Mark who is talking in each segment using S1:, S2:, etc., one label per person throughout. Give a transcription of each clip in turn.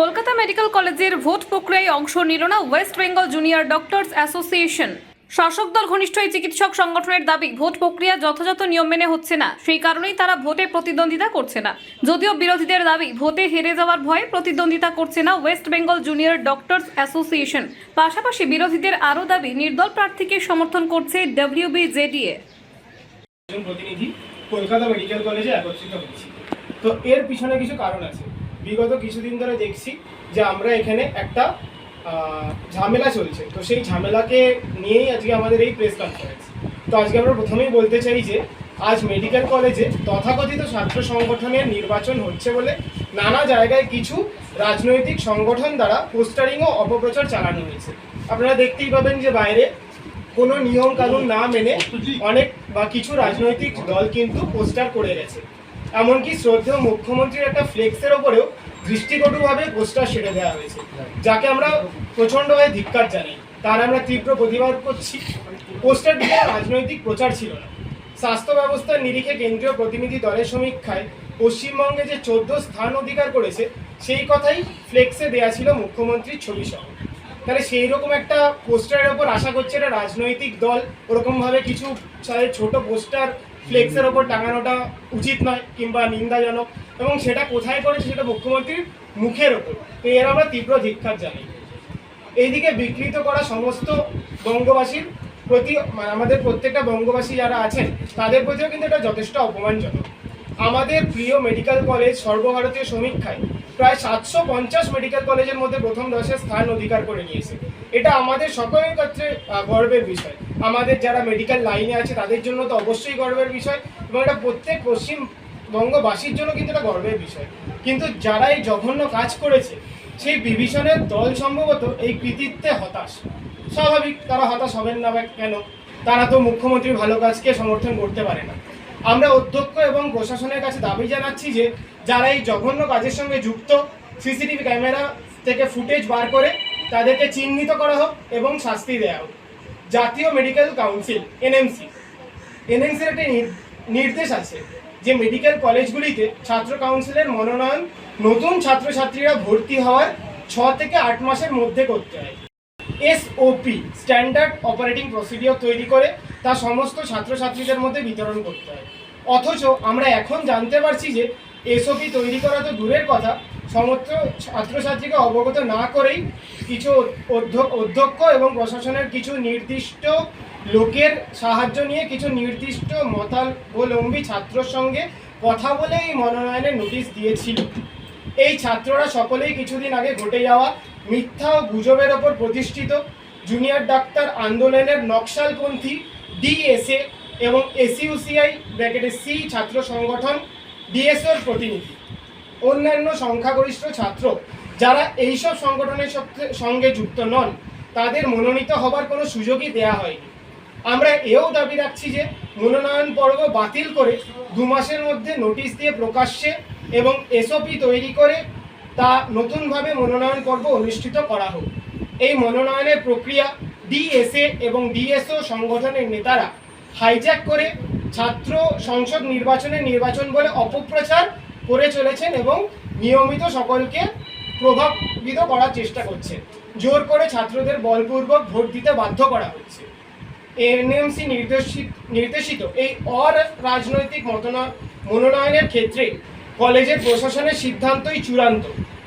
S1: Kolkata medical কলেজের vote প্রক্রিয়ায় অংশ নিল না West Bengal junior doctors association. শাসক দল ঘনিষ্ঠ এই চিকিৎসক সংগঠনের দাবি, ভোট প্রক্রিয়া যথাযথ নিয়ম মেনে হচ্ছে না। সেই কারণেই তারা ভোটে প্রতিদ্বন্দ্বিতা করছে না। যদিও বিরোধীদের দাবি, ভোটে হেরে যাওয়ার ভয়ে প্রতিদ্বন্দ্বিতা করছে না West Bengal junior doctors association. পাশাপাশি বিরোধীদের আরও দাবি, নির্দল প্রার্থীকে সমর্থন করছে ডব্লিউবিজেডিএ
S2: প্রতিনিধি কলকাতা মেডিকেল কলেজে একত্রিত হয়েছি। তো এর পিছনে কিছু কারণ আছে। বিগত কিছুদিন ধরে দেখছি যে আমরা এখানে একটা ঝামেলা চলছে। তো সেই ঝামেলাকে নিয়েই আজকে আমাদের এই প্রেস কনফারেন্স তো আজকে আমরা প্রথমেই বলতে চাই যে, আজ মেডিকেল কলেজে তথাকথিত ছাত্র সংগঠনের নির্বাচন হচ্ছে বলে নানা জায়গায় কিছু রাজনৈতিক সংগঠন দ্বারা পোস্টারিং ও অপপ্রচার চালানো হয়েছে। আপনারা দেখতেই পাবেন যে বাইরে কোনো নিয়ম কানুন না মেনে অনেক বা কিছু রাজনৈতিক দল কিন্তু পোস্টার করে গেছে। এমনকি শ্রদ্ধেয় মুখ্যমন্ত্রীর একটা ফ্লেক্সের ওপরেও দৃষ্টিকটুভাবে পোস্টার সেরে দেওয়া হয়েছে, যাকে আমরা প্রচণ্ডভাবে ধিক্কার জানাই। তার আমরা তীব্র প্রতিবাদ করছি। পোস্টারটিতে রাজনৈতিক প্রচার ছিল না। স্বাস্থ্য ব্যবস্থার নিরিখে কেন্দ্রীয় প্রতিনিধি দলের সমীক্ষায় পশ্চিমবঙ্গে যে চোদ্দ স্থান অধিকার করেছে, সেই কথাই ফ্লেক্সে দেয়া ছিল মুখ্যমন্ত্রীর ছবি সহ তাহলে সেই রকম একটা পোস্টারের ওপর আশা করছে এটা রাজনৈতিক দল ওরকমভাবে কিছু ছোট পোস্টার ফ্লেক্সের ওপর টাঙানোটা উচিত নয় কিংবা নিন্দাজনক। এবং সেটা কোথায় করেছে সেটা মুখ্যমন্ত্রীর মুখের ওপর তো এর আমরা তীব্র ধিক্ষার জানাই। এইদিকে বিকৃত করা সমস্ত বঙ্গবাসীর প্রতি মানে আমাদের প্রত্যেকটা বঙ্গবাসী যারা আছেন, তাদের প্রতিও কিন্তু এটা যথেষ্ট অপমানজনক। আমাদের প্রিয় মেডিকেল কলেজ সর্বভারতীয় সমীক্ষায় প্রায় সাতশো পঞ্চাশ মেডিকেল কলেজের মধ্যে প্রথম দশে স্থান অধিকার করে নিয়েছে। এটা আমাদের সকলের ক্ষেত্রে গর্বের বিষয়। আমাদের যারা মেডিকেল লাইনে আছে, তাদের জন্য তো অবশ্যই গর্বের বিষয় এবং এটা প্রত্যেক পশ্চিমবঙ্গবাসীর জন্য কিন্তু এটা গর্বের বিষয়। কিন্তু যারা এই জঘন্য কাজ করেছে, সেই বিভীষণের দল সম্ভবত এই কৃতিত্বে হতাশ। স্বাভাবিক, তারা হতাশ হবেন না কেন? তারা তো মুখ্যমন্ত্রীর ভালো কাজকে সমর্থন করতে পারে না। আমরা অধ্যক্ষ এবং প্রশাসনের কাছে দাবি জানাচ্ছি যে যারা এই জঘন্য কাজের সঙ্গে যুক্ত, সিসিটিভি ক্যামেরা থেকে ফুটেজ বার করে তাদেরকে চিহ্নিত করা হোক এবং শাস্তি দেওয়া হোক। জাতীয় মেডিকেল কাউন্সিল, এনএমসি। এনএমসির একটি নির- নির্দেশ আছে যে মেডিকেল কলেজগুলিতে ছাত্র কাউন্সিলের মনোনয়ন নতুন ছাত্রছাত্রীরা ভর্তি হওয়ার ছ থেকে আট মাসের মধ্যে করতে হয়। এসওপি স্ট্যান্ডার্ড অপারেটিং প্রসিডিওর তৈরি করে তা সমস্ত ছাত্রছাত্রীদের মধ্যে বিতরণ করতে হয়। অথচ আমরা এখন জানতে পারছি যে এসওপি তৈরি করা তো দূরের কথা, সমস্ত ছাত্রছাত্রীকে অবগত না করেই কিছু অধ্য- অধ্যক্ষ এবং প্রশাসনের কিছু নির্দিষ্ট লোকের সাহায্য নিয়ে কিছু নির্দিষ্ট মতাবলম্বী ছাত্রর সঙ্গে কথা বলে এই মনোনয়নের নোটিশ দিয়েছিল। এই ছাত্ররা সকলেই কিছুদিন আগে ঘটে যাওয়া মিথ্যা ও গুজবের ওপর প্রতিষ্ঠিত জুনিয়র ডাক্তার আন্দোলনের নকশালপন্থী ডিএসএ এবং এসইউসিআই ব্র্যাকেটে সি ছাত্র সংগঠন ডিএসওর প্রতিনিধি। অন্যান্য সংখ্যাগরিষ্ঠ ছাত্র যারা এইসব সংগঠনের সঙ্গে- যুক্ত নন, তাদের মনোনীত হবার কোনো সুযোগই দেয়া হয়নি। আমরা এও দাবি রাখছি যে মনোনয়ন পর্ব বাতিল করে দু মাসের মধ্যে নোটিশ দিয়ে প্রকাশ্যে এবং এসওপি তৈরি করে তা নতুনভাবে মনোনয়ন পর্ব অনুষ্ঠিত করা হোক। এই মনোনয়নের প্রক্রিয়া ডিএসএ এবং ডিএসও সংগঠনের নেতারা হাইজ্যাক করে ছাত্র সংসদ নির্বাচনের নির্বাচন বলে অপপ্রচার করে চলেছেন এবং নিয়মিত সকলকে প্রভাবিত করার চেষ্টা করছে জোর করে ছাত্রদের বলপূর্বক ভোট দিতে বাধ্য করা হচ্ছে। এনএমসি নির্দেশিত নির্দেশিত এই অরাজনৈতিক মতনা- মনোনয়নের ক্ষেত্রে কলেজের প্রশাসনের সিদ্ধান্তই চূড়ান্ত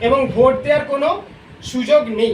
S2: এবং ভোট দেওয়ার কোনো সুযোগ নেই।